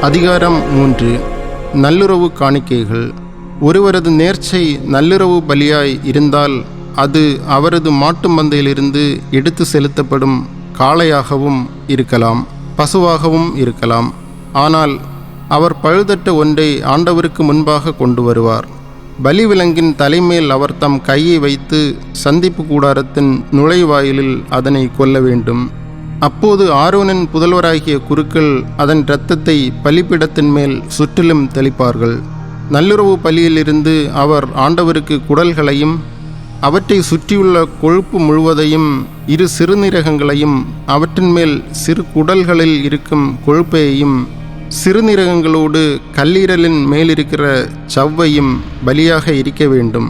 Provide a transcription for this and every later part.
அதிகாரம் மூன்று. நல்லுறவு காணிக்கைகள். ஒருவரது நேர்ச்சை நல்லுறவு பலியாய் இருந்தால் அது அவரது மாட்டு மந்தையிலிருந்து எடுத்து செலுத்தப்படும் காளையாகவும் இருக்கலாம் பசுவாகவும் இருக்கலாம். ஆனால் அவர் பழுதட்ட ஒன்றை ஆண்டவருக்கு முன்பாக கொண்டு வருவார். பலிவிலங்கின் தலைமேல் அவர் தம் கையை வைத்து சந்திப்பு கூடாரத்தின் நுழைவாயிலில் அதனை கொல்ல வேண்டும். அப்போது ஆரோனின் புதல்வராகிய குருக்கள் அதன் இரத்தத்தை பலிப்பிடத்தின் மேல் சுற்றிலும் தெளிப்பார்கள். நல்லுறவு பலியிலிருந்து அவர் ஆண்டவருக்கு குடல்களையும் அவற்றை சுற்றியுள்ள கொழுப்பு முழுவதையும் இரு சிறுநீரகங்களையும் அவற்றின் மேல் சிறு குடல்களில் இருக்கும் கொழுப்பையும் சிறுநீரகங்களோடு கல்லீரலின் மேலிருக்கிற சவ்வையும் பலியாக இருக்க வேண்டும்.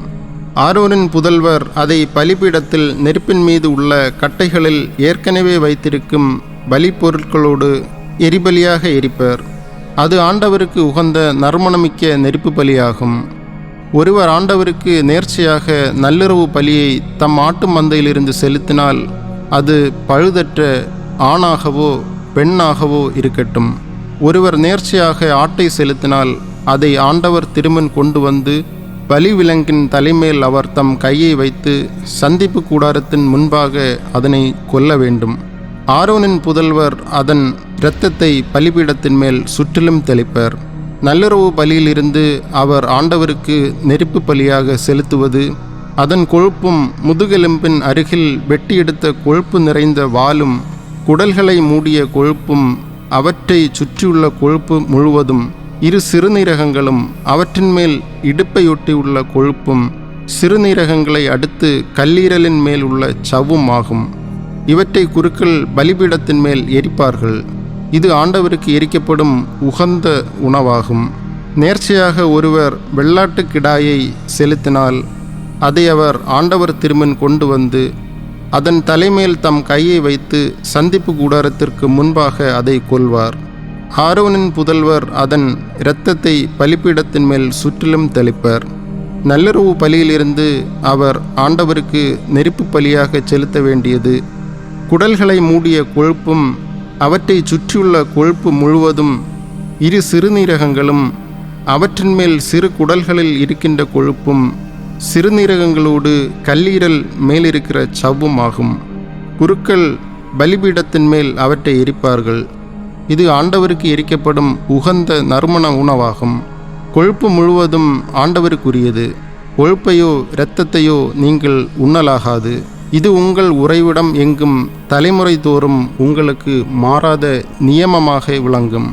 ஆரோனின் புதல்வர் அதை பலிபீடத்தில் நெருப்பின் மீது உள்ள கட்டைகளில் ஏற்கனவே வைத்திருக்கும் பலிப்பொருட்களோடு எரிபலியாக எரிப்பர். அது ஆண்டவருக்கு உகந்த நறுமணமிக்க நெருப்பு பலியாகும். ஒருவர் ஆண்டவருக்கு நேர்ச்சையாக நல்லுறவு பலியை தம் ஆட்டு மந்தையிலிருந்து செலுத்தினால் அது பழுதற்ற ஆணாகவோ பெண்ணாகவோ இருக்கட்டும். ஒருவர் நேர்ச்சையாக ஆட்டை செலுத்தினால் அதை ஆண்டவர் திருமன் கொண்டு வந்து பலிவிலங்கின் தலைமேல் அவர் தம் கையை வைத்து சந்திப்பு கூடாரத்தின் முன்பாக அதனை கொல்ல வேண்டும். ஆரோனின் புதல்வர் அதன் இரத்தத்தை பலிபீடத்தின் மேல் சுற்றிலும் தெளிப்பர். நல்லுறவு பலியிலிருந்து அவர் ஆண்டவருக்கு நெருப்பு பலியாக செலுத்துவது அதன் கொழுப்பும் முதுகெலும்பின் அருகில் வெட்டி எடுத்த கொழுப்பு நிறைந்த வாலும் குடல்களை மூடிய கொழுப்பும் அவற்றை சுற்றியுள்ள கொழுப்பு முழுவதும் இரு சிறுநீரகங்களும் அவற்றின் மேல் இடுப்பையொட்டியுள்ள கொழுப்பும் சிறுநீரகங்களை அடுத்து கல்லீரலின் மேல் உள்ள சவ்வும் ஆகும். இவற்றை குருக்கள் பலிபீடத்தின் மேல் எரிப்பார்கள். இது ஆண்டவருக்கு எரிக்கப்படும் உகந்த உணவாகும். நேர்ச்சையாக ஒருவர் வெள்ளாட்டு கிடாயை செலுத்தினால் அதை அவர் ஆண்டவர் திருமன் கொண்டு வந்து அதன் தலைமேல் தம் கையை வைத்து சந்திப்பு கூடாரத்திற்கு முன்பாக அதை கொல்வார். ஆரோனின் புதல்வர் அதன் இரத்தத்தை பலிப்பீடத்தின் மேல் சுற்றிலும் தெளிப்பர். நல்லுறவு பலியிலிருந்து அவர் ஆண்டவருக்கு நெருப்பு பலியாக செலுத்த வேண்டியது. குடல்களை மூடிய கொழுப்பும் அவற்றை சுற்றியுள்ள கொழுப்பு முழுவதும் இரு சிறுநீரகங்களும் அவற்றின் மேல் சிறு குடல்களில் இருக்கின்ற கொழுப்பும் சிறுநீரகங்களோடு கல்லீரல் மேலிருக்கிற சவ்வும் ஆகும். குருக்கள் பலிபீடத்தின் மேல் அவற்றை எரிப்பார்கள். இது ஆண்டவருக்கு எரிக்கப்படும் உகந்த நறுமண உணவாகும். கொழுப்பு முழுவதும் ஆண்டவருக்குரியது. கொழுப்பையோ இரத்தத்தையோ நீங்கள் உண்ணலாகாது. இது உங்கள் உறைவிடம் எங்கும் தலைமுறை தோறும் உங்களுக்கு மாறாத நியமமாக விளங்கும்.